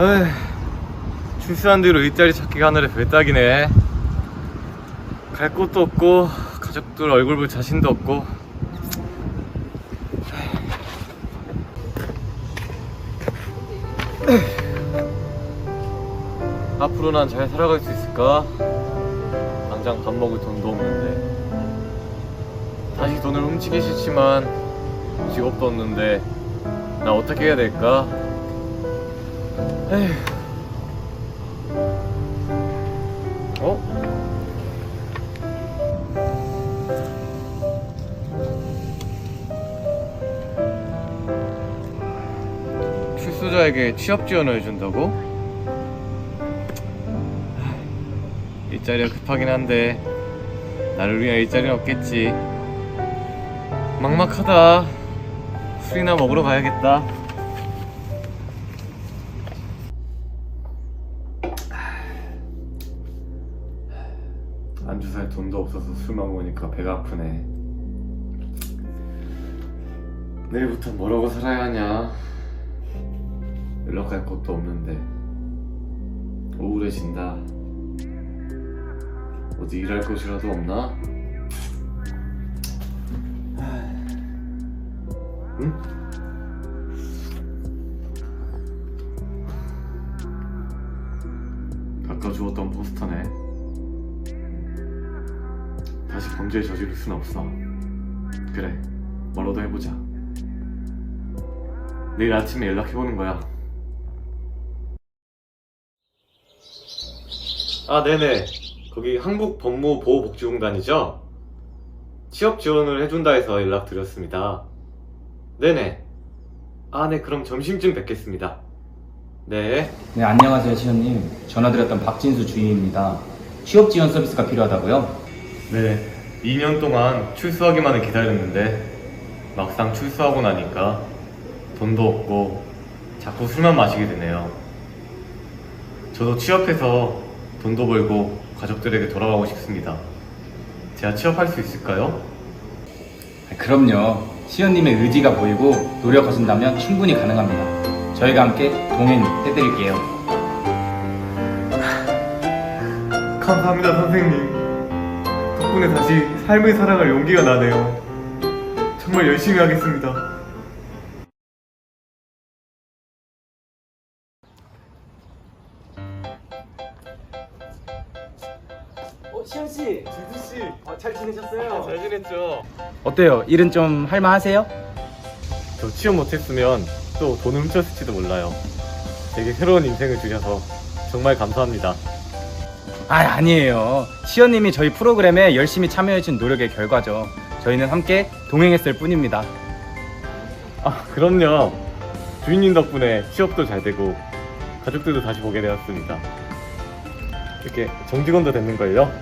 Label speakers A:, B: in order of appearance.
A: 에휴, 출세한 뒤로 일자리 찾기가 하늘에 별따기네. 갈 곳도 없고, 가족들 얼굴 볼 자신도 없고. 앞으로 난 잘 살아갈 수 있을까? 당장 밥 먹을 돈도 없는데. 다시 돈을 훔치기 싫지만, 직업도 없는데, 나 어떻게 해야 될까? 에휴. 어? 출소자에게 취업 지원을 해준다고? 일자리가 급하긴 한데 나를 위한 일자리는 없겠지 막막하다 술이나 먹으러 가야겠다 안주 살 돈도 없어서 술만 먹으니까 배가 아프네. 내일부터 뭐라고 살아야 하냐? 연락할 것도 없는데 우울해진다. 어디 일할 곳이라도 없나? 응? 갖다 주었던 포스터네. 다시 범죄에 저지를 순 없어. 그래, 뭐라도 해보자. 내일 아침에 연락해보는 거야. 아, 네네. 거기 한국법무보호복지공단이죠? 취업 지원을 해준다 해서 연락드렸습니다. 네네. 아, 네, 그럼 점심쯤 뵙겠습니다. 네.
B: 네, 안녕하세요, 시현님. 전화드렸던 박진수 주임입니다. 취업 지원 서비스가 필요하다고요?
A: 네, 2년 동안 출소하기만을 기다렸는데 막상 출소하고 나니까 돈도 없고 자꾸 술만 마시게 되네요. 저도 취업해서 돈도 벌고 가족들에게 돌아가고 싶습니다. 제가 취업할 수 있을까요?
B: 아, 그럼요. 시현님의 의지가 보이고 노력하신다면 충분히 가능합니다. 저희가 함께 동행해드릴게요.
A: 감사합니다, 선생님. 덕분에 다시 삶을 살아갈 용기가 나네요. 정말 열심히 하겠습니다.
B: 어, 시현씨!
A: 진수 씨,
B: 어, 잘 지내셨어요?
A: 잘 지냈죠?
B: 어때요? 일은 좀 할만하세요?
A: 저 취업 못했으면 또 돈을 훔쳤을지도 몰라요. 되게 새로운 인생을 주셔서 정말 감사합니다.
B: 아, 아니에요. 시현님이 저희 프로그램에 열심히 참여해준 노력의 결과죠. 저희는 함께 동행했을 뿐입니다.
A: 아, 그럼요. 주인님 덕분에 취업도 잘 되고 가족들도 다시 보게 되었습니다. 이렇게 정직원도 됐는 거예요?